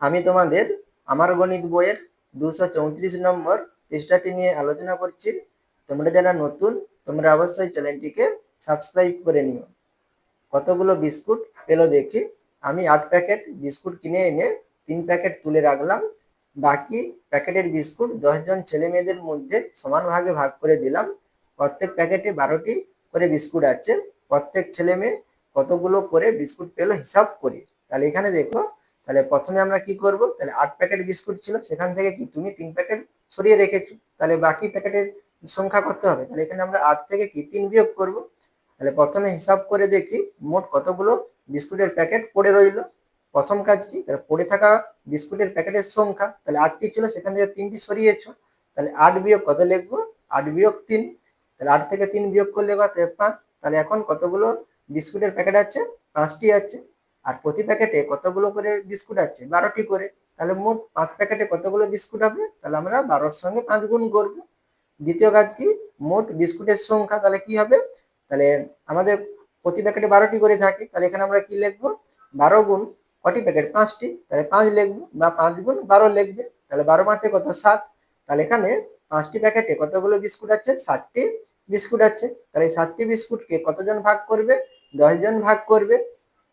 আমি তোমাদের আমার গণিত বইয়ের দুশো চৌত্রিশ নম্বর পৃষ্ঠাটি নিয়ে আলোচনা করছি। তোমরা যারা নতুন, তোমরা অবশ্যই চ্যানেলটিকে সাবস্ক্রাইব করে নিও। কতগুলো বিস্কুট পেল দেখি। আমি আট প্যাকেট বিস্কুট কিনে এনে তিন প্যাকেট তুলে রাখলাম। বাকি প্যাকেটের বিস্কুট দশজন ছেলে মেয়েদের মধ্যে সমান ভাগে ভাগ করে দিলাম। প্রত্যেক প্যাকেটে বারোটি করে বিস্কুট আছে। প্রত্যেক ছেলে মেয়ে কতগুলো করে বিস্কুট পেল হিসাব করি। তাহলে এখানে দেখো তাহলে প্রথমে আমরা কি করব? তাহলে আট প্যাকেট বিস্কুট ছিল, সেখান থেকে কি তুমি তিন প্যাকেট সরিয়ে রেখেছো? তাহলে বাকি প্যাকেটের সংখ্যা কত হবে। তাহলে এখানে আমরা আট থেকে কি তিন বিয়োগ করব? তাহলে প্রথমে হিসাব করে দেখি মোট কতগুলো বিস্কুটের প্যাকেট পড়ে রইল। প্রথম কাজ কি? তাহলে পড়ে থাকা বিস্কুটের প্যাকেটের সংখ্যা। তাহলে আটটি ছিল, সেখান থেকে তিনটি সরিয়েছো তাহলে আট বিয়োগ কত লিখব? আট বিয়োগ তিন। তাহলে আট থেকে তিন বিয়োগ করলে কত? পাঁচ। তাহলে এখন কতগুলো বিস্কুটের প্যাকেট আছে? পাঁচটি আছে। আর প্রতি প্যাকেটে কতগুলো করে বিস্কুট আছে? বারোটি করে। তাহলে মোট পাঁচ প্যাকেটে কতগুলো বিস্কুট হবে? তাহলে আমরা বারোর সঙ্গে পাঁচ গুণ করব। দ্বিতীয় কাজ কি? মোট বিস্কুটের সংখ্যা তাহলে কি হবে? তাহলে আমাদের প্রতি প্যাকেটে বারোটি করে থাকে। তাহলে এখানে আমরা কি লিখব? বারো গুণ কটি প্যাকেট পাঁচটি। তাহলে পাঁচ লিখব বা পাঁচ গুণ বারো লিখবে। তাহলে বারো পাঁচে কত? ষাট। তাহলে এখানে পাঁচটি প্যাকেটে কতগুলো বিস্কুট আছে? ষাটটি বিস্কুট আছে। তাহলে ষাটটি বিস্কুটকে কতজন ভাগ করবে? দশজন ভাগ করবে।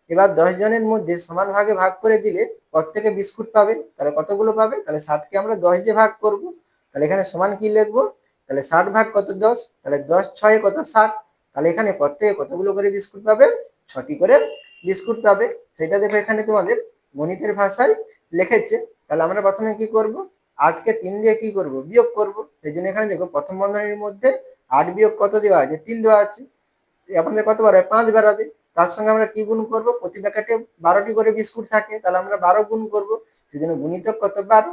এবার দশ জনের মধ্যে সমান ভাগে ভাগ করে দিলে প্রত্যেকে বিস্কুট পাবে? তাহলে কতগুলো পাবে? তাহলে ষাটকে আমরা দশ দিয়ে ভাগ করব। তাহলে এখানে সমান কি লিখব? তাহলে ষাট ভাগ কত দশ? তাহলে দশ ছয় কত ষাট? তাহলে এখানে প্রত্যেকে কতগুলো করে বিস্কুট পাবে? ছটি করে বিস্কুট পাবে। সেটা দেখো এখানে তোমাদের গণিতের ভাষায় লিখেছে। তাহলে আমরা প্রথমে কি করব? আটকে তিন দিয়ে কি করব? বিয়োগ করব। সেই জন্য এখানে দেখো প্রথম বন্ধনীর মধ্যে আট বিয়োগ কত দেওয়া আছে? তিন দেওয়া আছে। আপনাদের কত হয় পাঁচ বার হবে তার সঙ্গে আমরা কি গুণ করব? প্রতি প্যাকেটে বারোটি করে বিস্কুট থাকে, তাহলে আমরা বারো গুণ করব। সেই জন্য গুণিতক কত? বারো।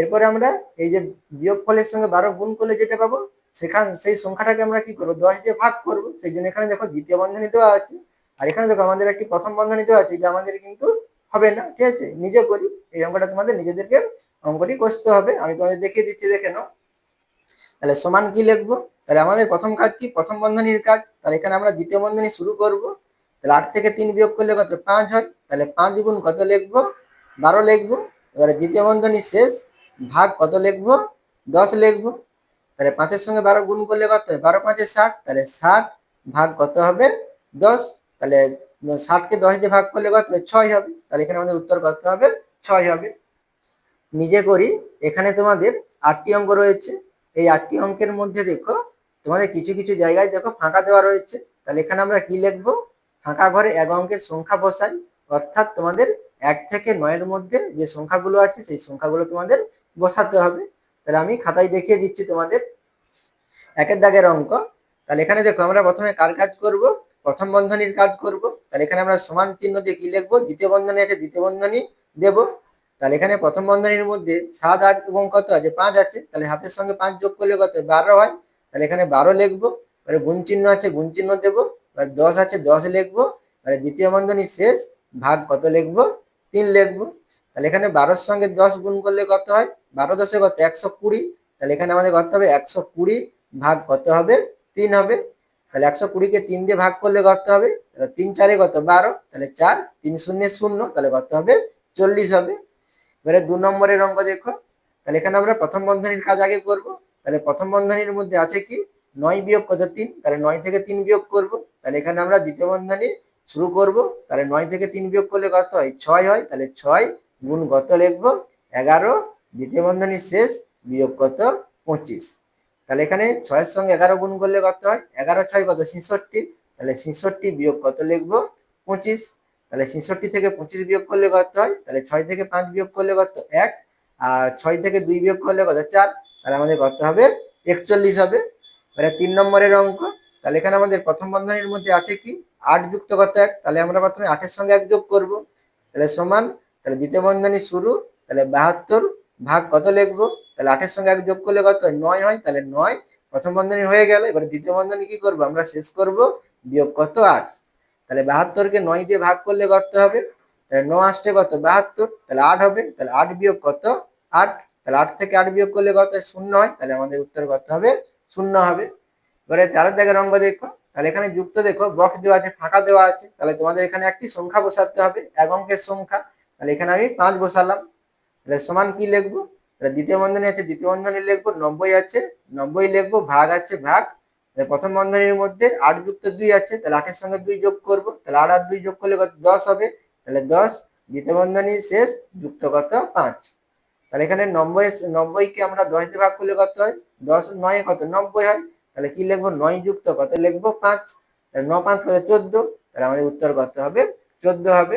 এরপরে আমরা এই যে বিয়োগ ফলের সঙ্গে বারো গুণ করলে যেটা পাবো? সেখান, সেই সংখ্যাটাকে আমরা কি করব? দশ দিয়ে ভাগ করব। সেই জন্য এখানে দেখো দ্বিতীয় বন্ধনী দেওয়া আছে। আর এখানে দেখো আমাদের একটি প্রথম বন্ধনী দেওয়া আছে এটা আমাদের কিন্তু হবে না, ঠিক আছে? নিজে করি। এই অঙ্কটা তোমাদের নিজেদেরকে অঙ্কটি করতে হবে। আমি তোমাদের দেখিয়ে দিচ্ছি, দেখে নাও। তাহলে সমান কি লিখব? তাহলে আমাদের প্রথম কাজ কি? প্রথম বন্ধনীর কাজ। তাহলে এখানে আমরা দ্বিতীয় বন্ধনী শুরু করব। তাহলে আট থেকে তিন বিয়োগ করলে কত? পাঁচ হয়। তাহলে পাঁচ গুণ কত লিখব? বারো লিখব। এবারে দ্বিতীয় বন্ধনী শেষ। ভাগ কত লিখব? দশ লিখব। তাহলে পাঁচের সঙ্গে বারো গুণ করলে কত? হয় বারো পাঁচে ষাট। তাহলে ষাট ভাগ কত হবে? দশ। তাহলে ষাটকে দশ দিয়ে ভাগ করলে কত? হবে ছয় হবে। তাহলে এখানে আমাদের উত্তর কত হবে, ছয় হবে। নিজে করি। এখানে তোমাদের আটটি অঙ্ক রয়েছে। এই আটটি অঙ্কের মধ্যে দেখো, তোমাদের কিছু কিছু জায়গায় দেখো ফাঁকা দেওয়া রয়েছে। তাহলে এখানে আমরা কি লিখব? ফাঁকা ঘরে এক অঙ্কের সংখ্যা বসাই, অর্থাৎ তোমাদের এক থেকে নয়ের মধ্যে যে সংখ্যাগুলো আছে, সেই সংখ্যাগুলো তোমাদের বসাতে হবে। তাহলে আমি খাতায় দেখিয়ে দিচ্ছি তোমাদের একের দাগের অঙ্ক। তাহলে এখানে দেখো, আমরা প্রথমে কার কাজ করব? প্রথম বন্ধনীর কাজ করব। তাহলে এখানে আমরা সমান চিহ্ন দিয়ে কি লিখব? দ্বিতীয় বন্ধনী আছে, দ্বিতীয় বন্ধনী দেব। তাহলে এখানে প্রথম বন্ধনীর মধ্যে সাত, আট এবং কত আছে? পাঁচ আছে। তাহলে হাতের সঙ্গে পাঁচ যোগ করলে কত? বারো হয়। তাহলে এখানে বারো লিখব। এবারে গুণ চিহ্ন আছে, গুণ চিহ্ন দেবো। এবার দশ আছে, দশ লিখব। এবারে দ্বিতীয় বন্ধনী শেষ, ভাগ কত লিখব? তিন লিখব। তাহলে এখানে বারোর সঙ্গে দশ গুণ করলে কত হয়? বারো দশে কত? একশো কুড়ি। তাহলে এখানে আমাদের কত হবে? একশো কুড়ি ভাগ কত হবে? তিন হবে। তাহলে একশো কুড়িকে তিন দিয়ে ভাগ করলে কত হবে? তাহলে তিন চারে কত? বারো। তাহলে চার, তিন শূন্য শূন্য। তাহলে কত হবে? চল্লিশ হবে। এবারে দু নম্বরের অঙ্ক দেখো। তাহলে এখানে আমরা প্রথম বন্ধনীর কাজ আগে করব। তাহলে প্রথম বন্ধনীর মধ্যে আছে কি? নয় বিয়োগ কত তিন? তাহলে নয় থেকে তিন বিয়োগ করব। তাহলে এখানে আমরা দ্বিতীয় বন্ধনী শুরু করব। তাহলে নয় থেকে তিন বিয়োগ করলে কত হয়? ছয় হয়। তাহলে ছয় গুণ কত লিখব? এগারো। দ্বিতীয় বন্ধনী শেষ। বিয়োগ কত? পঁচিশ। তাহলে এখানে ছয়ের সঙ্গে এগারো গুণ করলে কত হয়? এগারো ছয় কত? ছেষট্টি। তাহলে ছেষট্টি বিয়োগ কত লিখব? পঁচিশ। তাহলে ছেষট্টি থেকে পঁচিশ বিয়োগ করলে কত হয়? তাহলে ছয় থেকে পাঁচ বিয়োগ করলে কত? এক। আর ছয় থেকে দুই বিয়োগ করলে কত? চার। তাহলে আমাদের কত হবে? একচল্লিশ হবে। এবারে তিন নম্বরের অঙ্ক, তাহলে এখানে আমাদের প্রথম বন্ধনীর মধ্যে আছে কি? আট যুক্ত কত এক? তাহলে আমরা প্রথমে আটের সঙ্গে এক যোগ করব। তাহলে সমান, তাহলে দ্বিতীয় বন্ধনী শুরু, তাহলে বাহাত্তর ভাগ কত লিখব? তাহলে আটের সঙ্গে এক যোগ করলে কত? নয় হয়, তাহলে নয়। প্রথম বন্ধনী হয়ে গেল, এবার দ্বিতীয় বন্ধনী কি করব? আমরা শেষ করব, বিয়োগ কত আট? তাহলে বাহাত্তরকে নয় দিয়ে ভাগ করলে কত হবে। তাহলে ন আসতে কত? বাহাত্তর। তাহলে আট হবে, তাহলে আট বিয়োগ কত? আট। তাহলে আট থেকে আট বিয়োগ করলে কত? শূন্য হয়, তাহলে আমাদের উত্তর কত হবে শূন্য হবে। এবারে চারের জায়গার অঙ্ক দেখো, তাহলে এখানে যুক্ত দেখো বক্স দেওয়া আছে, ফাঁকা দেওয়া আছে, তাহলে তোমাদের এখানে একটি সংখ্যা বসাতে হবে, এক অঙ্কের সংখ্যা। তাহলে এখানে আমি পাঁচ বসালাম। তাহলে সমান কি লিখব? তাহলে দ্বিতীয় বন্ধনী আছে, দ্বিতীয় বন্ধনী লিখব, নব্বই আছে, নব্বই লিখব, ভাগ আছে, ভাগ। প্রথম বন্ধনীর মধ্যে আট যুক্ত দুই আছে, তাহলে আটের সঙ্গে দুই যোগ করব, তাহলে আট আর দুই যোগ করলে কত? দশ হবে। তাহলে দশ, দ্বিতীয় বন্ধনী শেষ, যুক্ত কত? পাঁচ। তাহলে এখানে নব্বই, নব্বইকে আমরা দশ দিয়ে ভাগ করলে কত হয়? দশ, নয় কত? নব্বই হয়। তাহলে কি লিখব? নয় যুক্ত কত? লিখব পাঁচ। তাহলে ন পাঁচ কত? চোদ্দ। তাহলে আমাদের উত্তর কত হবে? চোদ্দ হবে।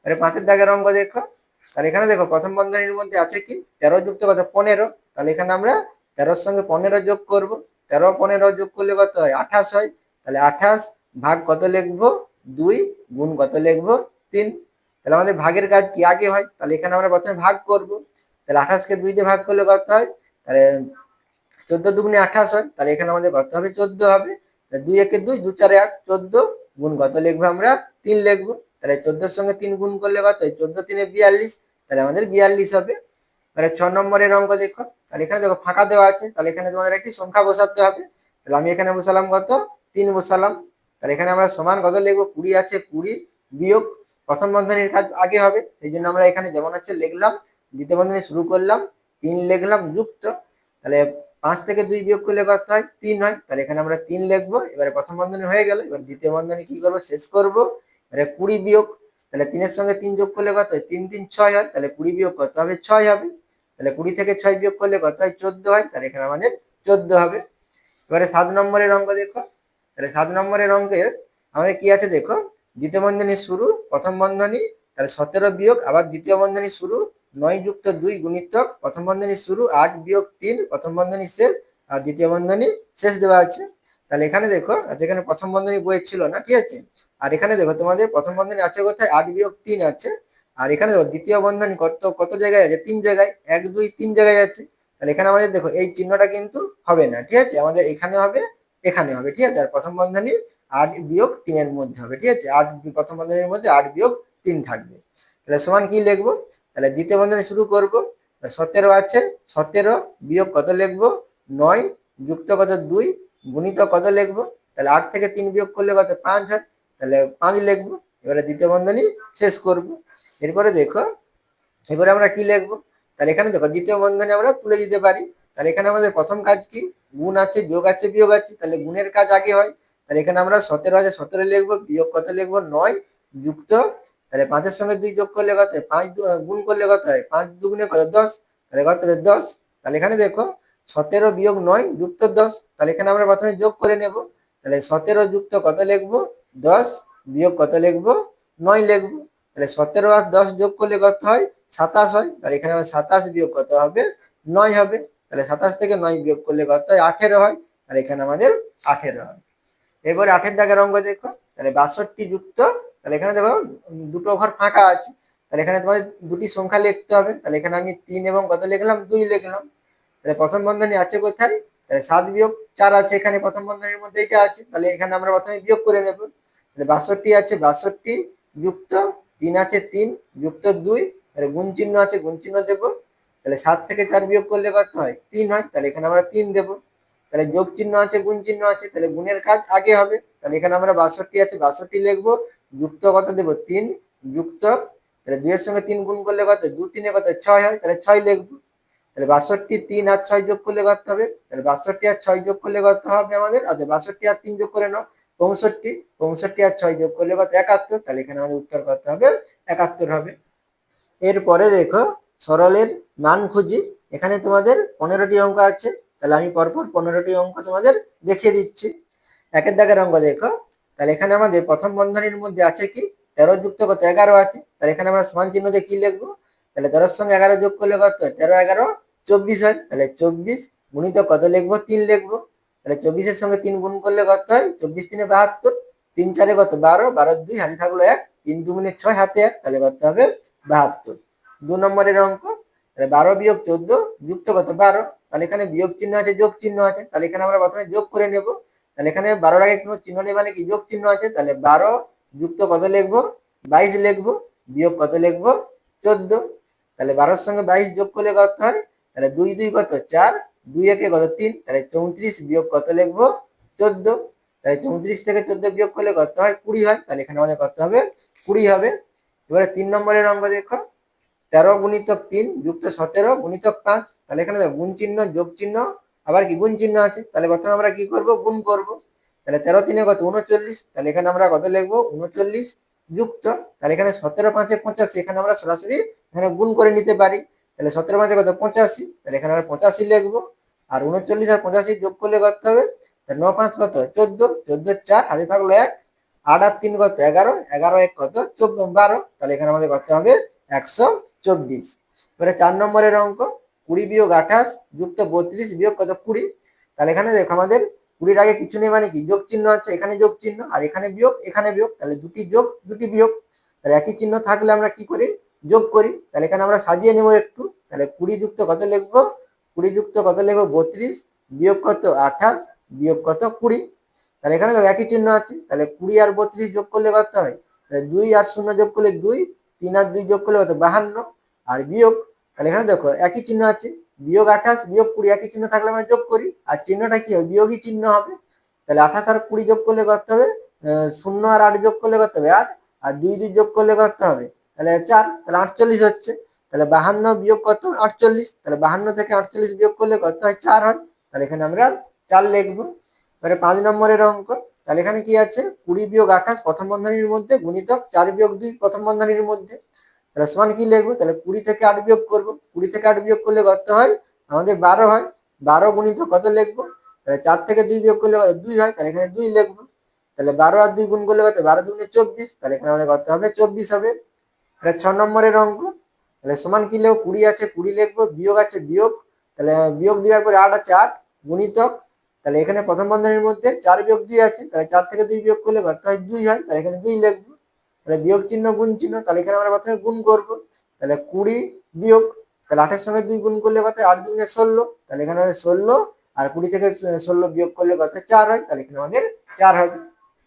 তাহলে পাঁচের দাগের অঙ্ক দেখো। তাহলে এখানে দেখো, প্রথম বন্ধনীর মধ্যে আছে কি? তেরো যুক্ত কত? পনেরো। তাহলে এখানে আমরা তেরোর সঙ্গে পনেরো যোগ করব। তেরো, পনেরো যোগ করলে কত হয়? আঠাশ হয়। তাহলে আঠাশ ভাগ কত লিখব? দুই গুণ কত লিখব? তিন। তাহলে আমাদের ভাগের কাজ কি? আগে হয়। তাহলে এখানে আমরা প্রথমে ভাগ করব। তাহলে আঠাশকে দুই দিয়ে ভাগ করলে কত হয়? তাহলে চোদ্দ দুগুণে আঠাশ হয়, তাহলে এখানে আমাদের কত হবে চোদ্দ হবে। দুই একে দুই দু চারে আট, চোদ্দ গুণ কত লিখব আমরা? তিন লিখব। তাহলে চোদ্দোর সঙ্গে তিন গুণ করলে কত চোদ্দ তিনে বিয়াল্লিশ, তাহলে আমাদের বিয়াল্লিশ হবে। এবারে ছ নম্বরের অঙ্ক দেখো। তাহলে এখানে দেখো ফাঁকা দেওয়া আছে। তাহলে এখানে তোমাদের একটি সংখ্যা বসাতে হবে। তাহলে আমি এখানে বসালাম কত? তিন বসালাম। তাহলে এখানে আমরা সমান কত লিখব? কুড়ি আছে, কুড়ি বিয়োগ প্রথম বন্ধনীর কাজ আগে হবে। সেই জন্য আমরা এখানে যেমন হচ্ছে লিখলাম, দ্বিতীয় বন্ধনী শুরু করলাম, তিন লিখলাম, যুক্ত। তাহলে পাঁচ থেকে দুই বিয়োগ করলে কত হয়? তিন হয়। তাহলে এখানে আমরা তিন লিখব। এবারে প্রথম বন্ধনী হয়ে গেল। এবার দ্বিতীয় বন্ধনী কি করব? শেষ করব। এবারে কুড়ি বিয়োগ, তাহলে তিনের সঙ্গে তিন যোগ করলে কত হয়? তিন তিন, ছয় হয়। তাহলে কুড়ি বিয়োগ কত হবে? ছয় হবে। তাহলে কুড়ি থেকে ছয় বিয়োগ করলে কত হয়? চোদ্দ হয়। তাহলে এখানে আমাদের চোদ্দ হবে। এবারে সাত নম্বরের অঙ্ক দেখো। তাহলে সাত নম্বরের অঙ্কে আমাদের কি আছে দেখো? দ্বিতীয় বন্ধনী শুরু, প্রথম বন্ধনী, তাহলে সতেরো বিয়োগ, আবার দ্বিতীয় বন্ধনী শুরু নয় যুক্ত দুই গুণিতক, প্রথম বন্ধনী শুরু, আট বিয়োগ তিন, প্রথম বন্ধনী শেষ, আর দ্বিতীয় বন্ধনী শেষ দেওয়া আছে। তাহলে এখানে দেখো আচ্ছা এখানে প্রথম বন্ধনী বইয়ের ছিল না, ঠিক আছে? আর এখানে দেখো, তোমাদের প্রথম বন্ধনী আছে কোথায়? আট বিয়োগ তিন আছে। আর এখানে দেখো, দ্বিতীয় বন্ধনী কত কত জায়গায় আছে? তিন জায়গায়, এক, দুই, তিন জায়গায় আছে। তাহলে এখানে আমাদের দেখো, এই চিহ্নটা কিন্তু হবে না, ঠিক আছে? আমাদের এখানে হবে এখানে হবে, ঠিক আছে? আর প্রথম বন্ধনী আট বিয়োগ তিনের মধ্যে হবে, ঠিক আছে? আট, প্রথম বন্ধনীর মধ্যে আট বিয়োগ তিন থাকবে। তাহলে সমান কি লিখব? তাহলে দ্বিতীয় বন্ধনী শুরু করব। সতেরো আছে, সতেরো বিয়োগ কত লিখব? নয় যুক্ত কত? দুই গুণিত কত লিখব? তাহলে আট থেকে তিন বিয়োগ করলে কত? পাঁচ হয়। তাহলে পাঁচ লিখব। এবারে দ্বিতীয় বন্ধনী শেষ করব। এরপরে দেখো, এবারে আমরা কি লিখব? তাহলে এখানে দেখো, দ্বিতীয় বন্ধনী আমরা তুলে দিতে পারি। তাহলে এখানে আমাদের প্রথম কাজ কি? গুণ আছে যোগ আছে, বিয়োগ আছে। তাহলে গুণের কাজ আগে হয়। তাহলে এখানে আমরা সতেরো আছে, সতেরো লিখব, বিয়োগ কত লিখব? নয় যুক্ত তাহলে পাঁচের সঙ্গে দুই যোগ করলে কত হয়? পাঁচ গুণ করলে কত হয়? পাঁচ দুগুণে কত? দশ। তাহলে কত হবে? দশ। তাহলে এখানে দেখো, সতেরো বিয়োগ নয় যুক্ত দশ। তাহলে এখানে আমরা প্রথমে যোগ করে নেব। তাহলে সতেরো যুক্ত কত লিখব? দশ। বিয়োগ কত লিখব? নয় লিখব। তাহলে সতেরো আর দশ যোগ করলে কত হয়? সাতাশ হয়। তাহলে এখানে আমার সাতাশ বিয়োগ কত হবে? নয় হবে। তাহলে সাতাশ থেকে নয় বিয়োগ করলে কত হয়? আঠেরো হয়। তাহলে এখানে আমাদের আঠেরো হয় এবারে আঠের দাগের অঙ্ক দেখো। তাহলে বাষট্টি যুক্ত তাহলে এখানে দেখো দুটো ঘর ফাঁকা আছে। তাহলে এখানে তোমাদের দুটি সংখ্যা লিখতে হবে। তাহলে এখানে আমি তিন এবং কত লিখলাম? দুই লিখলাম। তাহলে প্রথম বন্ধনী আছে কোথায়? তাহলে সাত বিয়োগ চার আছে এখানে, প্রথম বন্ধনীর মধ্যে এটা আছে। তাহলে এখানে আমরা প্রথমে বিয়োগ করে নেব। তাহলে বাষট্টি আছে, বাষট্টি যুক্ত তিন আছে তিন, যুক্ত দুই। তাহলে গুণ চিহ্ন আছে, গুণ চিহ্ন দেবো। তাহলে সাত থেকে চার বিয়োগ করলে কত হয়? তিন হয়। তাহলে এখানে আমরা তিন দেবো। তাহলে যোগ চিহ্ন আছে, গুণ চিহ্ন আছে। তাহলে গুণের কাজ আগে হবে। তাহলে এখানে আমরা বাষট্টি আছে, বাষট্টি লিখব। যুক্ত কত দেবো? তিন যুক্ত, তাহলে দুইয়ের সঙ্গে তিন গুণ করলে কত? দু তিনে কত? ছয় হয়, তাহলে ছয় লিখব। তাহলে বাষট্টি, তিন আর ছয় যোগ করলে কত হবে? তাহলে বাষট্টি আর ছয় যোগ করলে কত হবে আমাদের? আচ্ছা বাষট্টি আর তিন যোগ করে নাও, পঁয়ষট্টি পঁয়ষট্টি আর ছয় যোগ করলে কত? একাত্তর, তাহলে এখানে আমাদের উত্তর কত হবে? একাত্তর হবে। এরপরে দেখো, সরলের মান খুঁজি। এখানে তোমাদের পনেরোটি অঙ্ক আছে, তাহলে আমি পরপর পনেরোটি অঙ্ক তোমাদের দেখিয়ে দিচ্ছি। একের দাগের অঙ্ক দেখো তাহলে এখানে আমাদের প্রথম বন্ধনীর মধ্যে আছে কি? তেরো যুক্ত কত? এগারো আছে। তাহলে এখানে আমরা সমান চিহ্ন দিয়ে কি লিখব? তাহলে তেরোর সঙ্গে এগারো যোগ করলে কত? তেরো, এগারো, চব্বিশ হয়। তাহলে চব্বিশ গুণিত কত লিখব? তিন লিখব। তাহলে চব্বিশের সঙ্গে তিন গুণ করলে কত হয়? চব্বিশ তিনে বাহাত্তর। তিন চারে কত? বারো। বারো দুই হাতে থাকল এক। তিন দুগুণে ছয় হাতে এক। তাহলে কত হবে? বাহাত্তর। দু নম্বরের অঙ্ক। তাহলে বারো বিয়োগ চোদ্দ, যুক্ত কত? বারো। তাহলে এখানে বিয়োগ চিহ্ন আছে, যোগ চিহ্ন আছে। তাহলে এখানে আমরা প্রথমে যোগ করে নেব। তাহলে এখানে বারোর আগে কোনো চিহ্ন নেই মানে কি? যোগ চিহ্ন আছে, তাহলে বারো যুক্ত কত লিখব? বাইশ লিখব, বিয়োগ কত লিখব? চোদ্দ। তাহলে বারোর সঙ্গে বাইশ যোগ করলে কত হয়? তাহলে দুই দুই কত? চার। দুই একে কত? তিন। তাহলে চৌত্রিশ বিয়োগ কত লিখব? চোদ্দ। তাহলে চৌত্রিশ থেকে চোদ্দ বিয়োগ করলে কত হয়? কুড়ি হয়। তাহলে এখানে আমাদের কত হবে? কুড়ি হবে। এবারে তিন নম্বরের অঙ্ক দেখো। তেরো গুণিতক তিন যুক্ত সতেরো গুণিতক পাঁচ। তাহলে এখানে গুণ চিহ্ন, যোগ চিহ্ন আবার কি গুণ চিহ্ন আছে? তাহলে প্রথমে আমরা কি করব? গুণ করব। তাহলে তেরো তিনে কত? উনচল্লিশ। তাহলে এখানে আমরা কত লিখব? উনচল্লিশ যুক্ত। তাহলে এখানে সতেরো পাঁচে পঁচাশি। এখানে আমরা সরাসরি এখানে গুণ করে নিতে পারি। তাহলে সতেরো পাঁচে কত? পঁচাশি। তাহলে এখানে আমরা পঁচাশি লিখব। আর উনচল্লিশ আর পঁচাশি যোগ করলে করতে হবে? ন পাঁচ কত? চোদ্দ। চোদ্দ চার। হাতে থাকল এক। আট আর তিন কত? এগারো। এগারো এক কত? চোদ্দ বারো। তাহলে এখানে আমাদের করতে হবে? একশো চব্বিশ। এবারে চার নম্বরের অঙ্ক। কুড়ি বিয়োগ আঠাশ যুক্ত বত্রিশ বিয়োগ কত? কুড়ি। তাহলে এখানে দেখো আমাদের কুড়ির আগে কিছু নেই মানে কি? যোগ চিহ্ন আছে, এখানে যোগ চিহ্ন, আর এখানে বিয়োগ এখানে বিয়োগ, তাহলে দুটি যোগ, দুটি বিয়োগ। তাহলে একই চিহ্ন থাকলে আমরা কি করি? যোগ করি। তাহলে এখানে আমরা সাজিয়ে নেব একটু। তাহলে কুড়ি যুক্ত কত লিখব? কুড়ি যুক্ত কত লিখব? বত্রিশ। বিয়োগ কত? আঠাশ। বিয়োগ কত? কুড়ি। তাহলে এখানে দেখো একই চিহ্ন আছে। তাহলে কুড়ি আর বত্রিশ যোগ করলে কত হয়? তাহলে দুই আর শূন্য যোগ করলে দুই, তিন আর দুই যোগ করলে কত? বাহান্ন। আর বিয়োগ তাহলে এখানে দেখো, একই চিহ্ন আছে, বিয়োগ আঠাশ, বিয়োগ কুড়ি, একই চিহ্ন থাকলে আমরা যোগ করি, আর চিহ্নটা কি হবে? বিয়োগই চিহ্ন হবে। তাহলে আঠাশ আর কুড়ি যোগ করলে করতে হবে? শূন্য আর আট যোগ করলে করতে হবে? আট, আর দুই দুই যোগ করলে করতে হবে? তাহলে চার, তাহলে আটচল্লিশ হচ্ছে। তাহলে বাহান্ন বিয়োগ করতে হবে? আটচল্লিশ। তাহলে বাহান্ন থেকে আটচল্লিশ বিয়োগ করলে কত হয়? চার হয়। তাহলে এখানে আমরা চার লিখব। এবারে পাঁচ নম্বরের অঙ্ক। তাহলে এখানে কি আছে? কুড়ি বিয়োগ আঠাশ প্রথম বন্ধনীর মধ্যে গুণিতক, চার বিয়োগ দুই প্রথম বন্ধনীর মধ্যে। তাহলে সমান কি লিখব? তাহলে কুড়ি থেকে আট বিয়োগ করব। কুড়ি থেকে আট বিয়োগ করলে কত হয়? আমাদের বারো হয়। বারো গুণিত কত লিখব? তাহলে চার থেকে দুই বিয়োগ করলে? দুই হয়। তাহলে এখানে দুই লিখব। তাহলে বারো আর দুই গুণ করলে কত? বারো দুগুণে চব্বিশ। তাহলে এখানে আমাদের কত হবে? চব্বিশ হবে। এটা ছ নম্বরের অঙ্ক। তাহলে সমান কি লিখব? কুড়ি আছে, কুড়ি লিখব। বিয়োগ আছে, বিয়োগ। তাহলে বিয়োগ দেওয়ার পরে আট আছে, আট। গুণিতক। তাহলে এখানে প্রথম বন্ধনীর মধ্যে চার বিয়োগ দুই আছে। তাহলে চার থেকে দুই বিয়োগ করলে কত হয়? দুই হয়। তাহলে এখানে দুই লিখব। তাহলে বিয়োগ চিহ্ন গুণ চিহ্ন, তাহলে এখানে আমরা প্রথমে গুণ করব। তাহলে কুড়ি বিয়োগ, তাহলে আটের সঙ্গে দুই গুণ করলে কত? আট দুগুণে ষোলো। তাহলে এখানে আমাদের ষোলো আর কুড়ি থেকে ষোলো বিয়োগ করলে কত চার হয়। তাহলে এখানে আমাদের চার হবে।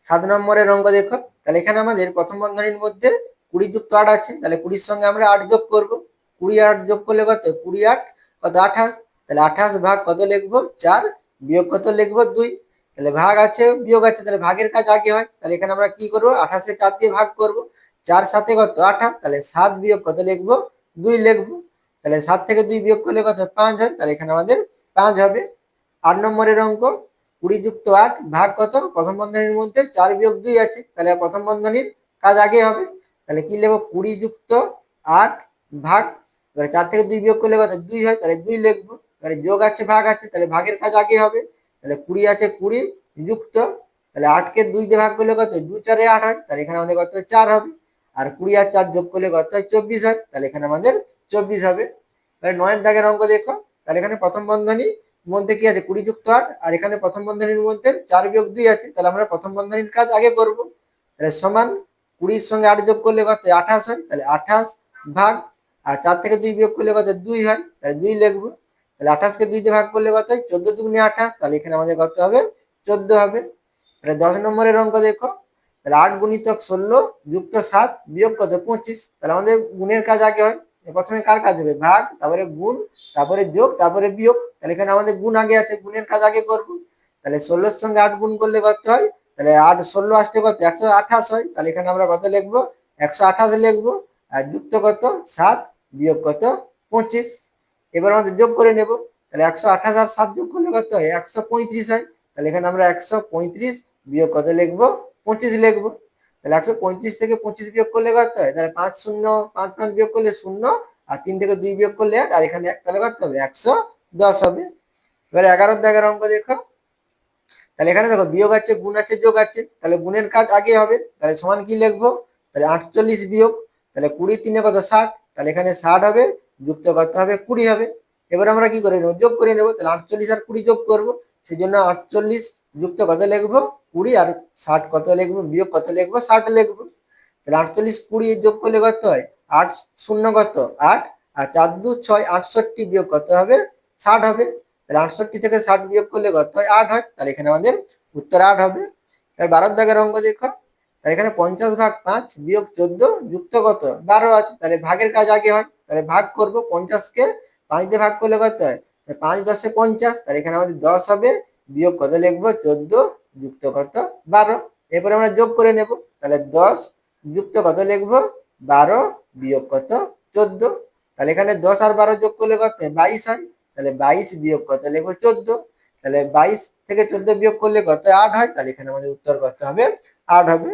সাত নম্বরের অঙ্ক দেখো। তাহলে এখানে আমাদের প্রথম বন্ধনীর মধ্যে কুড়ি যুক্ত আট আছে। তাহলে কুড়ির সঙ্গে আমরা আট যোগ করব। কুড়ি আট যোগ করলে কত কুড়ি আট, কত আঠাশ? তাহলে আঠাশ ভাগ কত লিখব? চার। বিয়োগ কত লিখব? দুই। তাহলে ভাগ আছে, বিয়োগ আছে, তাহলে ভাগের কাজ আগে হয়। তাহলে এখানে আমরা কি করব? আঠাশে চার দিয়ে ভাগ করব। চার সাথে কত? আঠাশ। তাহলে সাত বিয়োগ কত লিখব? দুই লিখব। তাহলে সাত থেকে দুই বিয়োগ করলে কত? পাঁচ হয়। তাহলে এখানে আমাদের পাঁচ হবে। আট নম্বরের অঙ্ক, কুড়ি যুক্ত আট, ভাগ কত? প্রথম বন্ধনীর মধ্যে চার বিয়োগ দুই আছে। তাহলে প্রথম বন্ধনীর কাজ আগে হবে। তাহলে কি লিখব? কুড়ি যুক্ত আট, ভাগ, এবারে চার থেকে দুই বিয়োগ করলে কত? দুই হয়। তাহলে দুই লিখব। এবারে যোগ আছে, ভাগ আছে, তাহলে ভাগের কাজ আগে হবে। তাহলে কুড়ি আছে কুড়ি, যুক্ত, তাহলে আটকে দুই দিয়ে ভাগ করলে কত দু চারে আট হয়, তাহলে এখানে আমাদের কত? চার হবে। আর কুড়ি আর চার যোগ করলে কত হয়? চব্বিশ হয়, তাহলে এখানে আমাদের চব্বিশ হবে। তাহলে নয়ের দাগের অঙ্ক দেখো, তাহলে এখানে প্রথম বন্ধনী মধ্যে কি আছে? কুড়ি যুক্ত আট, আর এখানে প্রথম বন্ধনীর মধ্যে চার বিয়োগ দুই আছে, তাহলে আমরা প্রথম বন্ধনীর কাজ আগে করব। তাহলে সমান কুড়ির সঙ্গে আট যোগ করলে কত? আঠাশ হয়, তাহলে আঠাশ ভাগ, আর চার থেকে দুই বিয়োগ করলে কত দুই হয়, তাহলে দুই লিখব। তাহলে আঠাশকে দুই দিয়ে ভাগ করলে কত হয়? চোদ্দ দুগুণে আঠাশ, তাহলে এখানে আমাদের কত হবে? চোদ্দ হবে। এটা দশ নম্বরের অঙ্ক দেখো। তাহলে আট গুণিতক ষোলো যুক্ত সাত বিয়োগ কত? পঁচিশ। তাহলে আমাদের গুণের কাজ আগে হয়। প্রথমে কার কাজ হবে? ভাগ, তারপরে গুণ, তারপরে যোগ, তারপরে বিয়োগ। তাহলে এখানে আমাদের গুণ আগে আছে, গুণের কাজ আগে করব। তাহলে ষোলোর সঙ্গে আট গুণ করলে কত হয়? তাহলে আট ষোলো আসতে কত? একশো আঠাশ হয়। তাহলে এখানে আমরা কত লিখব? একশো আঠাশ লিখব। আর যুক্ত কত? সাত বিয়োগ কত? পঁচিশ। এবার আমাদের যোগ করে নেব। তাহলে একশো আঠাশ আর সাত যোগ করলে কত হয়? একশো পঁয়ত্রিশ হয়। তাহলে এখানে আমরা একশো পঁয়ত্রিশ বিয়োগ কত লিখব? পঁচিশ লিখব। তাহলে একশো পঁয়ত্রিশ থেকে পঁচিশ বিয়োগ করলে কত হয়? তাহলে পাঁচ শূন্য, পাঁচ পাঁচ বিয়োগ করলে শূন্য আর তিন থেকে দুই বিয়োগ করলে আর এখানে এক তাহলে কত হবে? একশো দশ হবে। এবার এগারো দাগের অঙ্ক দেখো। তাহলে এখানে দেখো বিয়োগ আছে, গুণ আছে, যোগ আছে। তাহলে গুণের কাজ আগে হবে। তাহলে সমান কি লিখব? তাহলে আটচল্লিশ বিয়োগ। তাহলে কুড়ি তিনে কত ষাট? তাহলে এখানে ষাট হবে। যুক্ত করতে হবে, কুড়ি হবে। এবার আমরা কি করে নেব? যোগ করে নেব, তাহলে আটচল্লিশ আর কুড়ি যোগ করব। সেই জন্য আটচল্লিশ যুক্ত কত লিখব? কুড়ি আর ষাট কত লিখব? বিয়োগ কত লিখব? ষাট লিখব। তাহলে আটচল্লিশ কুড়ি যোগ করলে কত হয়? আট শূন্য কত? আট। আর চার দু ছয়, আটষট্টি বিয়োগ কত হবে? ষাট হবে। তাহলে আটষট্টি থেকে ষাট বিয়োগ করলে কত হয়? আট হয়। তাহলে এখানে আমাদের উত্তর আট হবে। এবার বারোর দাগের অঙ্ক দেখো। তাহলে এখানে পঞ্চাশ ভাগ পাঁচ বিয়োগ চোদ্দ, যুক্ত কত? বারো আছে। তাহলে ভাগের কাজ আগে হয়। তাহলে ভাগ করব পঞ্চাশকে পাঁচ দিয়ে ভাগ করলে কত হয়? পাঁচ দশে পঞ্চাশ, তাহলে এখানে আমাদের দশ হবে, বিয়োগ কত লিখব? চোদ্দ যুক্ত কত? বারো। এরপরে আমরা যোগ করে নেব, তাহলে দশ যুক্ত কত লিখব? বারো বিয়োগ কত? চোদ্দ। তাহলে এখানে দশ আর বারো যোগ করলে কত? বাইশ হয়। তাহলে বাইশ বিয়োগ কত লিখব? চোদ্দ। তাহলে বাইশ থেকে চোদ্দ বিয়োগ করলে কত? আট হয়। তাহলে এখানে আমাদের উত্তর কত হবে? আট হবে।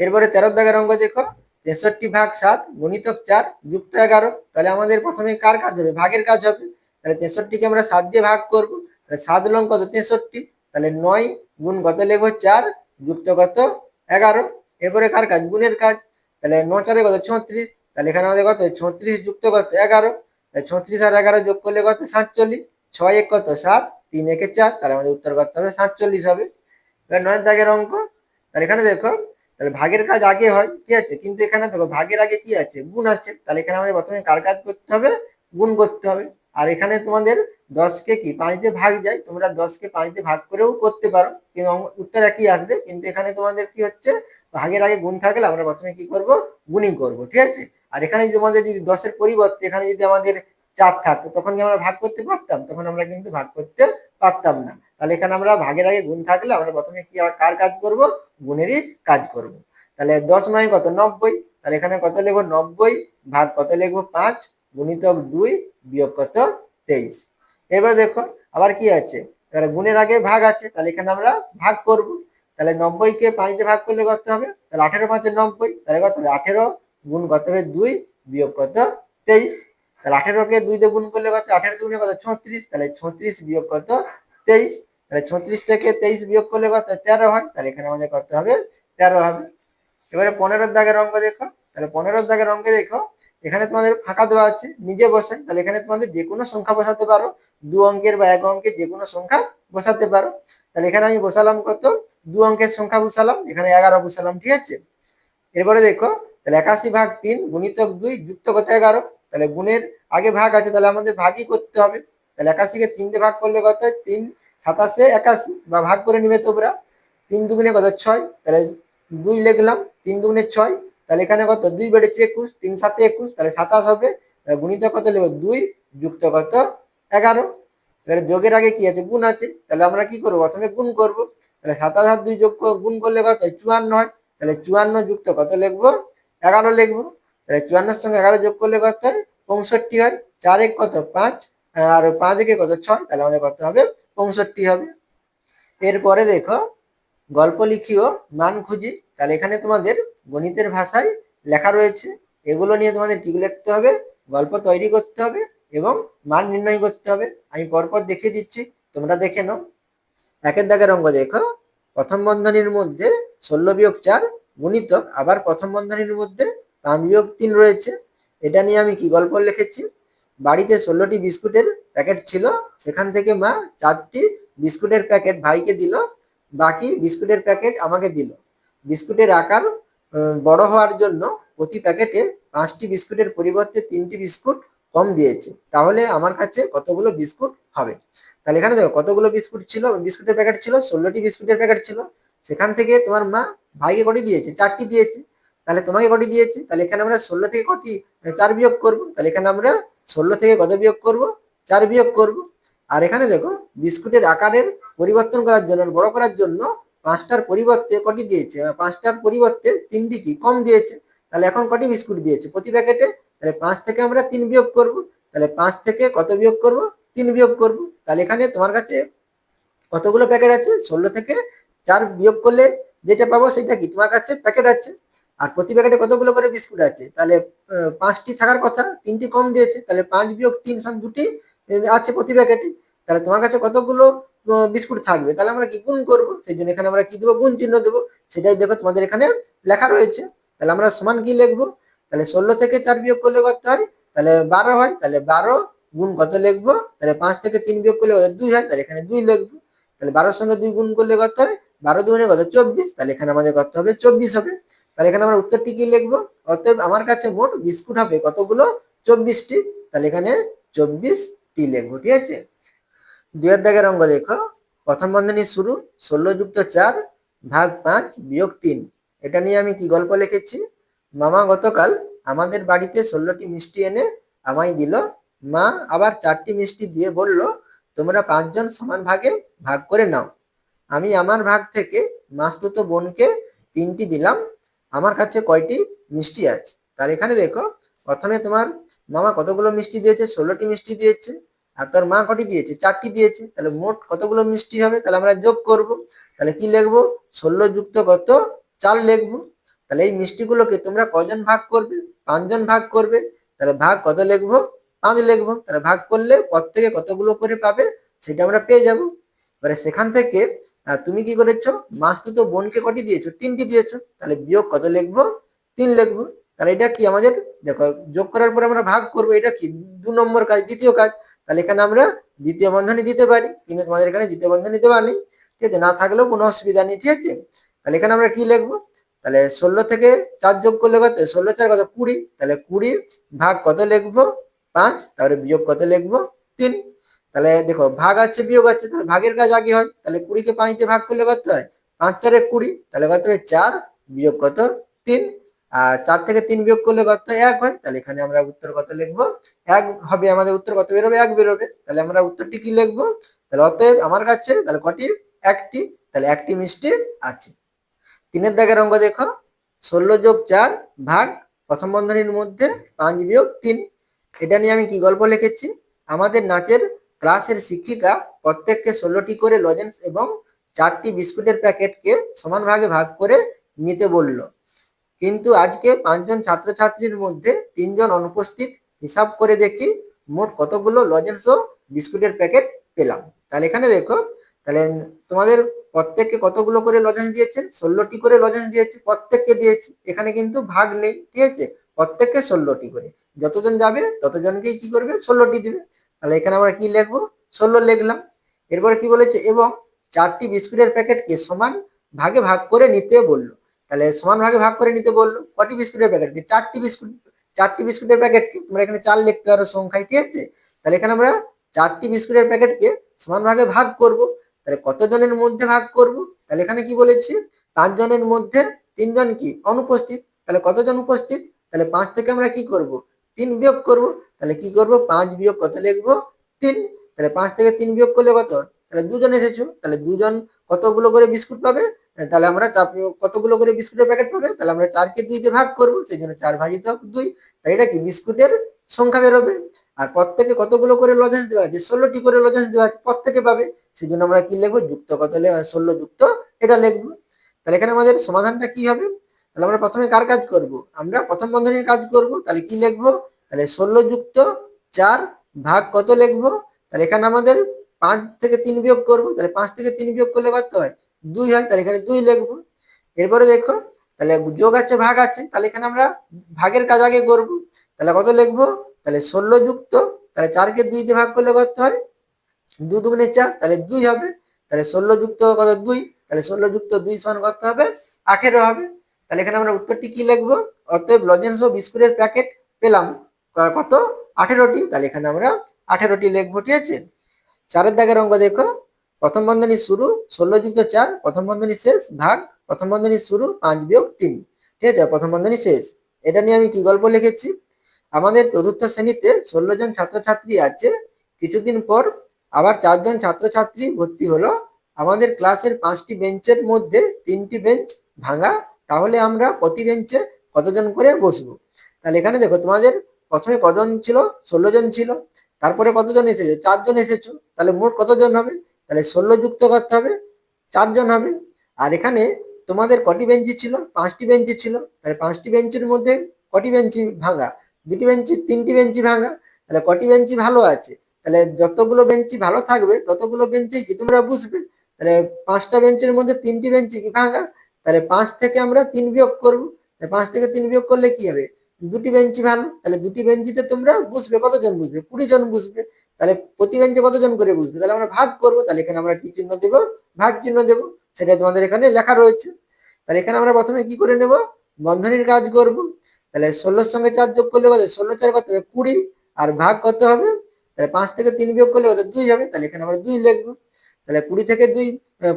এরপরে তেরো দাগের অঙ্ক দেখো। তেষট্টি ভাগ সাত গুণিতক চার যুক্ত এগারো। তাহলে আমাদের প্রথমে কার কাজ হবে? ভাগের কাজ হবে। তাহলে তেষট্টিকে আমরা সাত দিয়ে ভাগ করব। তাহলে সাত লং কত? তেষট্টি। তাহলে নয় গুণ কত লিখব? চার যুক্ত কত? এগারো। এরপরে কার কাজ? গুণের কাজ। তাহলে ন চারে কত? ছত্রিশ। তাহলে এখানে আমাদের কত? ছত্রিশ যুক্ত কত? এগারো। ছত্রিশ আর এগারো যোগ করলে কত? সাতচল্লিশ। ছয় এক কত? সাত। তিন একে চার। তাহলে আমাদের উত্তর করতে হবে সাতচল্লিশ হবে। এবার নয় দাগের অঙ্ক। তাহলে এখানে দেখো তাহলে ভাগের কাজ আগে হয়, ঠিক আছে? কিন্তু এখানে দেখো, ভাগের আগে কি আছে? গুণ আছে। তাহলে এখানে আমাদের প্রথমে কার কাজ করতে হবে? গুণ করতে হবে। আর এখানে তোমাদের দশকে কি? পাঁচ দিয়ে ভাগ যায়। তোমরা দশকে পাঁচ দিয়ে ভাগ করেও করতে পারো। কিন্তু উত্তর একই আসবে। কিন্তু এখানে তোমাদের কি হচ্ছে? ভাগের আগে গুণ থাকলে আমরা প্রথমে কি করব? গুণই করব, ঠিক আছে? আর এখানে যদি আমাদের যদি দশের পরিবর্তে এখানে যদি আমাদের চার থাকতো, তখন কি আমরা ভাগ করতে পারতাম? তখন আমরা কিন্তু ভাগ করতে পারতাম না। তাহলে এখানে আমরা ভাগের আগে গুণ থাকলে আমরা প্রথমে কি আবার কার কাজ করব? গুণেরই কাজ করব। তাহলে দশ নয় কত? নব্বই। তাহলে এখানে কত লিখব? নব্বই ভাগ কত লিখব? পাঁচ গুণিতক দুই বিয়োগ কত? তেইশ। এবার দেখো, আবার কি আছে? এবারে গুণের আগে ভাগ আছে, তাহলে এখানে আমরা ভাগ করব। তাহলে নব্বইকে পাঁচ দিয়ে ভাগ করলে কত হবে? তাহলে আঠেরো পাঁচে নব্বই। তাহলে কত হবে? আঠেরো গুণ কত হবে? দুই বিয়োগ কত? তেইশ। তাহলে আঠেরোকে দুই দিয়ে গুণ করলে কত? আঠেরো দুগুণে কত? ছত্রিশ। তাহলে ছত্রিশ বিয়োগ কত? তেইশ। তাহলে ছত্রিশ থেকে তেইশ বিয়োগ করলে কত? তেরো হয়। তাহলে এখানে আমাদের কত হবে তেরো হবে। এবারে পনেরোর দাগের অঙ্ক দেখো। তাহলে পনেরোর দাগের অঙ্কে দেখো, এখানে তোমাদের ফাঁকা দেওয়া আছে, নিজে বসে তাহলে এখানে তোমাদের যে কোনো সংখ্যা বসাতে পারো। দু অঙ্কের বা এক অঙ্কের যে কোনো সংখ্যা বসাতে পারো। তাহলে এখানে আমি বসালাম কত? দু অঙ্কের সংখ্যা বসালাম। এখানে এগারো বসালাম, ঠিক আছে? এরপরে দেখো, তাহলে একাশি ভাগ তিন গুণিতক দুই যুক্ত কত এগারো? তাহলে গুণের আগে ভাগ আছে, তাহলে আমাদের ভাগই করতে হবে। তাহলে একাশিকে তিন দিয়ে ভাগ করলে কত? তিন সাতাশে একাশি বা ভাগ করে নিবে তোমরা। তিন দুগুণে কত? ছয়। তাহলে দুই লিখলাম, তিন দুগুণে ছয়। তাহলে এখানে কত? দুই বেড়েছে একুশ, তিন সাতে একুশ। তাহলে সাতাশ হবে। গুণিত কত লিখব? দুই, যুক্ত কত? এগারো। তাহলে যোগের আগে কি আছে? গুণ আছে। তাহলে আমরা কি করব? প্রথমে গুণ করব। তাহলে সাতাশ আর দুই যোগ গুণ করলে কত? চুয়ান্ন হয়। তাহলে চুয়ান্ন যুক্ত কত লিখব? এগারো লিখব। তাহলে চুয়ান্নর সঙ্গে এগারো যোগ করলে কত? হয় পঁয়ষট্টি হয়। চার কত? পাঁচ। আর পাঁচ একে কত? ছয়। তাহলে আমাদের কত হবে? পঁয়ষট্টি হবে। এরপরে দেখো, গল্প লিখিও মান খুঁজি। তাহলে এখানে তোমাদের গণিতের ভাষায় লেখা রয়েছে। এগুলো নিয়ে তোমাদের কি লিখতে হবে? গল্প তৈরি করতে হবে এবং মান নির্ণয় করতে হবে। আমি পরপর দেখিয়ে দিচ্ছি, তোমরা দেখে নাও। একের দাগের অঙ্গ দেখো, প্রথম বন্ধনীর মধ্যে ষোলো বিয়োগ চার গুণিতক, আবার প্রথম বন্ধনীর মধ্যে পাঁচ বিয়োগ তিন রয়েছে। এটা নিয়ে আমি কি গল্প লিখেছি? বাড়িতে ষোলোটি বিস্কুটের প্যাকেট ছিল, সেখান থেকে মা চারটি বিস্কুটের প্যাকেট ভাইকে দিল, বাকি বিস্কুটের প্যাকেট আমাকে দিল। বিস্কুটের আকার বড় হওয়ার জন্য প্রতি প্যাকেটে পাঁচটি বিস্কুটের পরিবর্তে তিনটি বিস্কুট কম দিয়েছে। তাহলে আমার কাছে কতগুলো বিস্কুট হবে? তাহলে এখানে দেখো, কতগুলো বিস্কুট ছিল? বিস্কুটের প্যাকেট ছিল, ষোলোটি বিস্কুটের প্যাকেট ছিল। সেখান থেকে তোমার মা ভাইকে কটি দিয়েছে? চারটি দিয়েছে। তাহলে তোমাকে কটি দিয়েছে? তাহলে এখানে আমরা ষোলো থেকে কটি, চার বিয়োগ করব। তাহলে এখানে আমরা ষোলো থেকে কত বিয়োগ করব? চার বিয়োগ করব। আর এখানে দেখো, বিস্কুটের আকারের পরিবর্তন করার জন্য, বড় করার জন্য পাঁচটার পরিবর্তে কটি দিয়েছে? পাঁচটার পরিবর্তে তিনটি কি? কম দিয়েছে। তাহলে এখন কটি বিস্কুট দিয়েছে? প্রতি প্যাকেটে? তাহলে পাঁচ থেকে আমরা তিন বিয়োগ করব। তাহলে পাঁচ থেকে কত বিয়োগ করব? তিন বিয়োগ করব। তাহলে এখানে তোমার কাছে কতগুলো প্যাকেট আছে? ষোলো থেকে চার বিয়োগ করলে যেটা পাবো সেটা কি? তোমার কাছে প্যাকেট আছে। আর প্রতি প্যাকেটে কতগুলো করে বিস্কুট আছে? তাহলে পাঁচটি থাকার কথা, তিনটি কম দিয়েছে, তাহলে পাঁচ বিয়োগ তিন সমান দুটি আছে প্রতি প্যাকেটে তাহলে তোমার কাছে কতগুলো বিস্কুট থাকবে? তাহলে আমরা কি গুণ করব? সেই জন্য এখানে আমরা কি দেবো? গুণ চিহ্ন দেবো। সেটাই দেখো তোমাদের এখানে লেখা রয়েছে। তাহলে আমরা সমান কি লিখব? তাহলে ষোলো থেকে চার বিয়োগ করলে কত হয়? তাহলে বারো হয়। তাহলে বারো গুণ কত লিখব? তাহলে পাঁচ থেকে তিন বিয়োগ করলে কত? দুই হয়। তাহলে এখানে দুই লিখব। তাহলে বারোর সঙ্গে দুই গুণ করলে কত হয়? বারো দুগুণে কত? চব্বিশ। তাহলে এখানে আমাদের কত হবে? চব্বিশ হবে। তাহলে এখানে আমরা উত্তরটি কি লিখব? অতএব আমার কাছে মোট বিস্কুট হবে কতগুলো? চব্বিশটি। তাহলে এখানে চব্বিশটি লিখব, ঠিক আছে? দুয়ের দাগের অঙ্গ দেখো। প্রথম বন্ধনী শুরু, ষোলো যুক্ত চার, ভাগ পাঁচ, বিয়োগ তিন। এটা নিয়ে আমি কি গল্প লিখেছি? মামা গতকাল আমাদের বাড়িতে ষোলোটি মিষ্টি এনে আমায় দিল। মা আবার চারটি মিষ্টি দিয়ে বলল, তোমরা পাঁচজন সমান ভাগে ভাগ করে নাও। আমি আমার ভাগ থেকে মাস্তুতো বোনকে তিনটি দিলাম। আমার কাছে কয়টি মিষ্টি আছে? তাহলে এখানে দেখো, প্রথমে তোমার মামা কতগুলো মিষ্টি দিয়েছে? ষোলোটি মিষ্টি দিয়েছে। আর তোর মা কটি দিয়েছে? চারটি দিয়েছে। তাহলে মোট কতগুলো মিষ্টি হবে? তাহলে আমরা যোগ করব। তাহলে কি লিখব? ষোলো যুক্ত কত? চার লিখব। তাহলে এই মিষ্টিগুলোকে তোমরা কজন ভাগ করবে? পাঁচজন ভাগ করবে। তাহলে ভাগ কত লিখব? পাঁচ লিখব। তাহলে ভাগ করলে প্রত্যেকে কতগুলো করে পাবে? সেটা আমরা পেয়ে যাব। এবারে সেখান থেকে তুমি কি করেছ? মাস তো বোনকে কটি দিয়েছ? তিনটি দিয়েছ। তাহলে বিয়োগ কত লিখব? তিন লিখব। তাহলে এটা কি আমাদের? দেখো, যোগ করার পর আমরা ভাগ করব। এটা কি? দু নম্বর কাজ, দ্বিতীয় কাজ। তাহলে এখানে আমরা দ্বিতীয় বন্ধনী দিতে পারি, কিন্তু তোমাদের এখানে দ্বিতীয় বন্ধনী দেওয়া নেই। ঠিক আছে, না থাকলেও কোনো অসুবিধা নেই, ঠিক আছে? তাহলে এখানে আমরা কি লিখব? তাহলে ষোলো থেকে চার যোগ করলে কত? ষোলো চার কত? কুড়ি। তাহলে কুড়ি ভাগ কত লিখব? পাঁচ। তারপরে বিয়োগ কত লিখব? তিন। তাহলে দেখো, ভাগ আছে, বিয়োগ আছে, তাহলে ভাগের কাজ আগে হয়, তাহলে কুড়িকে পাঁচ দিয়ে ভাগ করলে কত হয়? পাঁচ চারে কুড়ি, তাহলে কত হয় চার, বিয়োগ কত? তিন। আর চার থেকে তিন বিয়োগ করলে কত? এক হয়, তাহলে এখানে আমরা উত্তর কত লিখব? এক হবে, আমাদের উত্তর কত বেরোবে? এক বেরোবে। তাহলে আমরা উত্তরটি কি লিখব? তাহলে অতএব আমার কাছে, তাহলে কটি? একটি। তাহলে একটি মিষ্টি আছে। তিনের দাগের অঙ্ক দেখো, ষোলো যোগ চার ভাগ প্রথম বন্ধনীর মধ্যে পাঁচ বিয়োগ তিন। এটা নিয়ে আমি কি গল্প লিখেছি? আমাদের নাচের ক্লাসের শিক্ষিকা প্রত্যেককে ষোলোটি করে লজেন্স এবং চারটি বিস্কুটের প্যাকেটকে সমান ভাগে ভাগ করে নিতে বলল। কিন্তু আজকে পাঁচজন ছাত্রছাত্রীর মধ্যে তিনজন অনুপস্থিত। হিসাব করে দেখি মোট কতগুলো লজেন্স ও বিস্কুটের প্যাকেট পেলাম। তাহলে এখানে দেখো, তাহলে তোমাদের প্রত্যেককে কতগুলো করে লজেন্স দিয়েছেন? ষোলোটি করে লজেন্স দিয়েছে, প্রত্যেককে দিয়েছে। এখানে কিন্তু ভাগ নেই, ঠিক আছে? প্রত্যেককে ষোলোটি করে। যতজন যাবে, ততজনকেই কি করবে? ষোলোটি দিবে। তাহলে এখানে আমরা কি লিখব? ষোলো লিখলাম। এরপরে কি বলেছে? এবং চারটি বিস্কুটের প্যাকেটকে সমান ভাগে ভাগ করে নিতে বলল। তাহলে সমান ভাগে ভাগ করে নিতে বলল। কটি বিস্কুটের প্যাকেটকে? চারটি বিস্কুট, চারটি বিস্কুটের প্যাকেটকে। তোমরা এখানে চার লিখতে পারো, সংখ্যায়, ঠিক আছে? তাহলে এখানে আমরা চারটি বিস্কুটের প্যাকেটকে সমান ভাগে ভাগ করব। তাহলে কতজনের মধ্যে ভাগ করব? তাহলে এখানে কি বলেছি? পাঁচ জনের মধ্যে তিনজন কি? অনুপস্থিত। তাহলে কতজন উপস্থিত? তাহলে পাঁচ থেকে আমরা কি করব? তিন বিয়োগ করব, তাহলে কি করব? পাঁচ বিয়োগ কত লিখব? তিন। তাহলে পাঁচ থেকে তিন বিয়োগ করলে কত? তাহলে দুজন এসেছ। তাহলে দুজন কতগুলো করে বিস্কুট পাবে? তাহলে আমরা কতগুলো করে বিস্কুটের প্যাকেট পাবে? তাহলে আমরা চারকে দুই দিয়ে ভাগ করব, সেই জন্য চার ভাজিত দুই। তাই এটা কি? বিস্কুটের সংখ্যা বেরোবে। আর প্রত্যেকে কতগুলো করে লজেন্স দেওয়া আছে? ষোলোটি করে লজেন্স দেওয়া আছে, প্রত্যেকে পাবে। সেই জন্য আমরা কি লিখব? যুক্ত কত ষোলো যুক্ত এটা লিখব। তাহলে এখানে আমাদের সমাধানটা কি হবে? তাহলে আমরা প্রথমে কার কাজ করব? আমরা প্রথম বন্ধনীর কাজ করব, তাহলে কি লিখব? তাহলে ষোলো যুক্ত চার ভাগ কত লিখব? তাহলে এখানে আমাদের পাঁচ থেকে তিন বিয়োগ করব, তাহলে পাঁচ থেকে তিন বিয়োগ করলে কত হয়? দুই হয়, তাহলে এখানে দুই লিখব। এরপরে দেখো, তাহলে যোগ আছে, ভাগ আছে, তাহলে এখানে আমরা ভাগের কাজ আগে করব। তাহলে কত লিখব? তাহলে ষোলো যুক্ত, তাহলে চারকে দুই দিয়ে ভাগ করলে কত হয়? দু দুগুণে চার, তাহলে দুই হবে। তাহলে ষোলো যুক্ত কত? দুই। তাহলে ষোলো যুক্ত দুই সমান কত হবে? আঠেরো হবে। তাহলে এখানে আমরা উত্তরটি কি লিখব? অতএব লজেন্স ও বিস্কুটের প্যাকেট পেলাম। কত? আঠেরোটি। তাহলে এখানে আমরা আঠেরোটি লিখব, ঠিক আছে? চারের দাগের অঙ্ক দেখো। প্রথম বন্ধনী শুরু, ষোলো যুক্ত চার, প্রথম বন্ধনী শেষ, ভাগ, প্রথম বন্ধনী শুরু, পাঁচ বিয়োগ তিন। ঠিক আছে? প্রথম বন্ধনী শেষ। এটা নিয়ে আমি কি গল্প লিখেছি? আমাদের চতুর্থ শ্রেণীতে ষোলো জন ছাত্রছাত্রী আছে। কিছুদিন পর আবার চারজন ছাত্রছাত্রী ভর্তি হলো। আমাদের ক্লাসের পাঁচটি বেঞ্চের মধ্যে তিনটি বেঞ্চ ভাঙা তাহলে আমরা প্রতি বেঞ্চে কতজন করে বসবো? তাহলে এখানে দেখো তোমাদের প্রথমে কজন ছিল? ষোলো জন ছিল। তারপরে কতজন এসেছ? চারজন এসেছ। তাহলে মোট কতজন হবে? তাহলে ষোলো যুক্ত করতে হবে। চারজন হবে। আর এখানে তোমাদের কটি বেঞ্চি ছিল? পাঁচটি বেঞ্চি ছিল। তাহলে পাঁচটি বেঞ্চের মধ্যে কটি বেঞ্চি ভাঙা? দুটি বেঞ্চি তিনটি বেঞ্চি ভাঙা? তাহলে কটি বেঞ্চি ভালো আছে? তাহলে যতগুলো বেঞ্চি ভালো থাকবে, ততগুলো বেঞ্চি কি তোমরা বুঝবে? তাহলে পাঁচটা বেঞ্চের মধ্যে তিনটি বেঞ্চি কি ভাঙা? তাহলে পাঁচ থেকে আমরা তিন বিয়োগ করব। পাঁচ থেকে তিন বিয়োগ করলে কি হবে? দুটি বেঞ্চি ভালো। তাহলে দুটি বেঞ্চিতে তোমরা বুঝবে, কতজন বুঝবে? কুড়ি জন বুঝবে। তাহলে প্রতি বেঞ্চে কতজন করে বুঝবে? তাহলে আমরা ভাগ করব। তাহলে এখানে আমরা কি চিহ্ন দেবো? ভাগ চিহ্ন দেবো। সেটা তোমাদের এখানে লেখা রয়েছে। তাহলে এখানে আমরা প্রথমে কি করে নেব? বন্ধনীর কাজ করব। তাহলে ষোলোর সঙ্গে চার যোগ করলে কত? ষোলো চার কত? হবে কুড়ি। আর ভাগ কত হবে? তাহলে পাঁচ থেকে তিন বিয়োগ করলে কত? দুই হবে। তাহলে এখানে আমরা দুই লিখব। তাহলে কুড়ি থেকে দুই,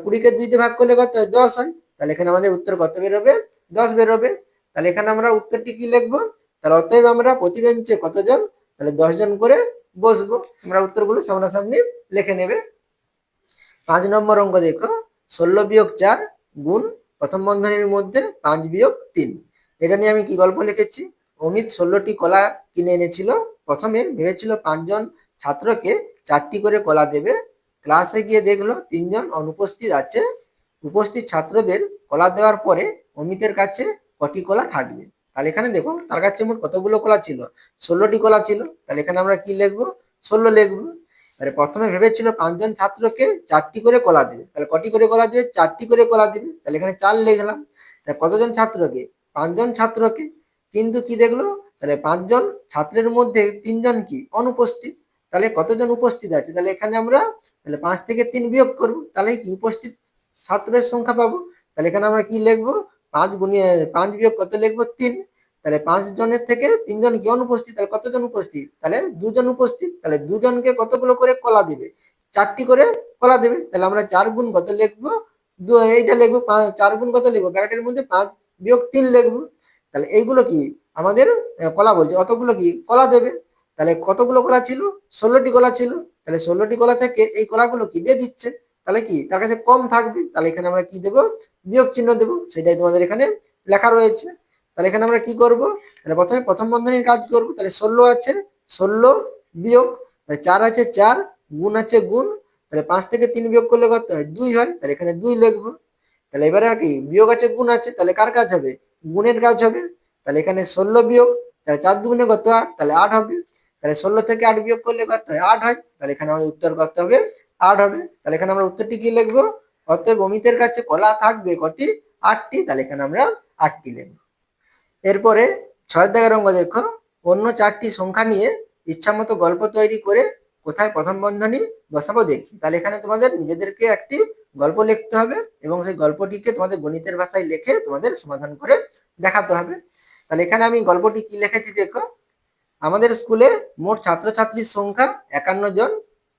কুড়িকে দুইতে ভাগ করলে কত? হয় দশ হয়। তাহলে এখানে আমাদের উত্তর কত বেরোবে? দশ বেরোবে। তাহলে এখানে আমরা উত্তরটি কি লিখব? তাহলে অতএব আমরা প্রতি বেঞ্চে কতজন? তাহলে দশ জন করে বসবো। আমরা উত্তরগুলো সামনাসামনি লিখে নেবে। পাঁচ নম্বর অঙ্ক দেখো। ষোলো বিয়োগ চার গুণ প্রথম বন্ধনীর মধ্যে পাঁচ বিয়োগ তিন। এটা নিয়ে আমি কি গল্প লিখেছি? অমিত ষোলোটি কলা কিনে এনেছিল। প্রথমে ভেবেছিল পাঁচজন ছাত্রকে চারটি করে কলা দেবে। ক্লাসে গিয়ে দেখল তিনজন অনুপস্থিত আছে। উপস্থিত ছাত্রদের কলা দেওয়ার পরে অমিতের কাছে কটি কলা থাকবে। তাহলে এখানে দেখো তার কাছে মোট কতগুলো কলা ছিল? ষোলোটি কলা ছিল। তাহলে এখানে আমরা কি লিখব? ষোলো লিখব। আরে প্রথমে ভেবেছিল পাঁচজন ছাত্রকে চারটি করে কলা দেবে। তাহলে কটি করে কলা দেবে? চারটি করে কলা দেবে। তাহলে এখানে চার লিখলাম। তাহলে কতজন ছাত্রকে? পাঁচজন ছাত্রকে। কিন্তু কি দেখল? তাহলে পাঁচজন ছাত্রের মধ্যে তিনজন কি? অনুপস্থিত। তাহলে কতজন উপস্থিত আছে? তাহলে এখানে আমরা, তাহলে পাঁচ থেকে তিন বিয়োগ করব। তাহলে কি উপস্থিত? ছাত্রের সংখ্যা পাবো। তাহলে এখানে আমরা কি লিখব? পাঁচ গুণিয়ে, পাঁচ বিয়োগ কত লিখব? তিন। তাহলে পাঁচ জনের থেকে তিনজন কি অনুপস্থিত? তাহলে কতজন উপস্থিত? তাহলে দুজন উপস্থিত। তাহলে দুজনকে কতগুলো করে কলা দিবে? চারটি করে কলা দেবে। তাহলে আমরা চার গুণ কত লিখব? এইটা লিখব চার গুণ কত লিখব? ব্র্যাকেটের মধ্যে পাঁচ বিয়োগ তিন লিখব। তাহলে এইগুলো কি? আমাদের কলা বলছে। অতগুলো কি? কলা দেবে। তাহলে কতগুলো কলা ছিল? ষোলোটি কলা ছিল। তাহলে ষোলোটি কলা থেকে এই কলাগুলো কি দিয়ে দিচ্ছে? তাহলে কি? তার কাছে কম থাকবে, তাহলে এখানে আমরা কি দেবো? বিয়োগ চিহ্ন দেবো, সেটাই তোমাদের এখানে লেখা রয়েছে। তাহলে এখানে আমরা কি করব? তাহলে প্রথমে প্রথম বন্ধনীর কাজ করব, তাহলে ষোলো আছে, ষোলো বিয়োগ, তাহলে চার আছে চার, গুণ আছে গুণ, তাহলে পাঁচ থেকে তিন বিয়োগ করলে কত হয়? দুই হয়, তাহলে এখানে দুই লিখব। তাহলে এবারে কি বিয়োগ আছে, গুণ আছে, তাহলে কার কাজ হবে? গুণের কাজ হবে। তাহলে এখানে ষোলো বিয়োগ, তাহলে চার দুগুণে কত আট তাহলে আট হবে। তাহলে ষোলো থেকে আট বিয়োগ করলে কত হয়? আট হয়। তাহলে এখানে আমাদের উত্তর কত হবে আট হবে। তাহলে এখানে আমরা উত্তরটি কি লিখব? অতএব অমিতের কাছে কলা থাকবে কটি? আটটি। তাহলে এখানে আমরা আটটি লিখব। এরপরে ছয় দাগের অঙ্ক দেখো। অন্য চারটি সংখ্যা নিয়ে ইচ্ছামতো গল্প তৈরি করে কোথায় প্রথম বন্ধনী বসাবো দেখি। তাহলে এখানে তোমাদের নিজেদেরকে একটি গল্প লিখতে হবে এবং সেই গল্পটিকে তোমাদের গণিতের ভাষায় লিখে তোমাদের সমাধান করে দেখাতে হবে। তাহলে এখানে আমি গল্পটি কি লিখেছি দেখো। আমাদের স্কুলে মোট ছাত্রছাত্রীর সংখ্যা একান্ন জন।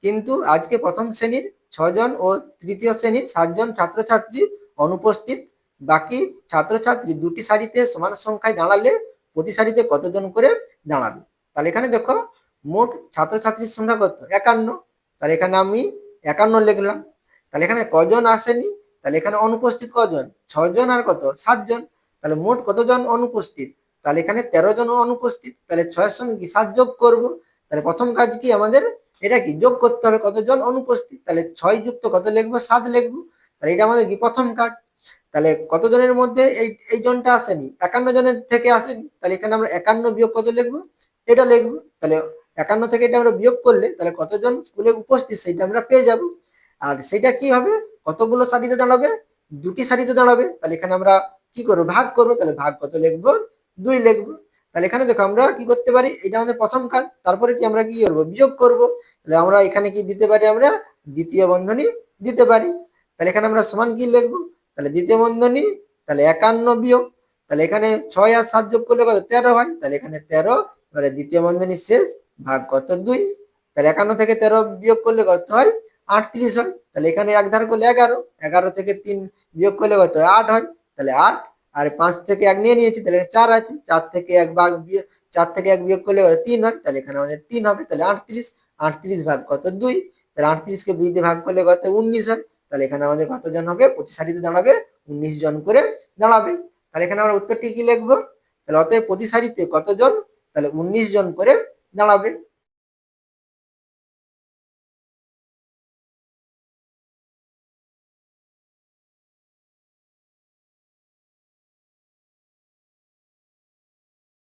কিন্তু আজকে প্রথম শ্রেণির ছজন ও তৃতীয় শ্রেণির সাতজন ছাত্রছাত্রী অনুপস্থিত। বাকি ছাত্রছাত্রী দুটি সারিতে সমান সংখ্যায় দাঁড়ালে প্রতি সারিতে কতজন করে দাঁড়াবে? তাহলে এখানে দেখো, মোট ছাত্রছাত্রীর সংখ্যা কত? একান্ন। তাহলে এখানে আমি একান্ন লিখলাম। তাহলে এখানে কজন আসেনি? তাহলে এখানে অনুপস্থিত কজন? ছজন আর কত? সাতজন। তাহলে মোট কতজন অনুপস্থিত? তাহলে এখানে তেরো জন অনুপস্থিত। তাহলে ছয়ের সঙ্গে কি সাত যোগ করব? তাহলে প্রথম কাজ কি আমাদের? এটা কি? যোগ করতে হবে কতজন অনুপস্থিত? তাহলে ছয় যুক্ত কত লিখব? সাত লিখব? তাহলে এটা আমাদের কি? প্রথম কাজ। তাহলে কতজনের মধ্যে এই এই জনটা আসেনি? একান্ন জনের থেকে আসেনি? তাহলে এখানে আমরা একান্ন বিয়োগ কত লিখব? এটা লিখব। তাহলে একান্ন থেকে এটা আমরা বিয়োগ করলে তাহলে কতজন স্কুলে উপস্থিত সেটা আমরা পেয়ে যাব। আর সেটা কি হবে? কতগুলো সারিতে দাঁড়াবে? দুটি সারিতে দাঁড়াবে। তাহলে এখানে আমরা কি করব? ভাগ করব। তাহলে ভাগ কত লিখব? দুই লিখব। তাহলে এখানে দেখো আমরা কি করতে পারি? এটা আমাদের প্রথম কাজ। তারপরে কি আমরা কি করব? বিয়োগ করব। তাহলে আমরা এখানে কি দিতে পারি আমরা? দ্বিতীয় বন্ধনী দিতে পারি। তাহলে এখানে আমরা সমান কি লিখব? তাহলে দ্বিতীয় বন্ধনী, তাহলে একান্ন বিয়োগ। তাহলে এখানে ছয় আর সাত যোগ করলে কত? তেরো হয়। তাহলে এখানে তেরো, এবারে দ্বিতীয় বন্ধনী শেষ ভাগ কত? দুই। তাহলে একান্ন থেকে তেরো বিয়োগ করলে কত হয়? আটত্রিশ হয়। তাহলে এখানে এক ধার করলে এগারো। এগারো থেকে তিন বিয়োগ করলে কত? হয় আট হয়। তাহলে আট আর পাঁচ থেকে এক নিয়ে নিয়েছি, তাহলে চার আছে, চার থেকে এক ভাগ চার থেকে এক বিয়োগ করলে তিন হয়, তাহলে এখানে আমাদের তিন হবে, তাহলে আটত্রিশ আটত্রিশ ভাগ কত? দুই, তাহলে আটত্রিশকে দুই দিয়ে ভাগ করলে কত? উনিশ হয়, তাহলে এখানে আমাদের কতজন হবে? প্রতি সারিতে দাঁড়াবে, উনিশ জন করে দাঁড়াবে। তাহলে এখানে আমরা উত্তরটি কি লিখব? তাহলে অতএব প্রতি সারিতে কতজন? তাহলে উনিশ জন করে দাঁড়াবে।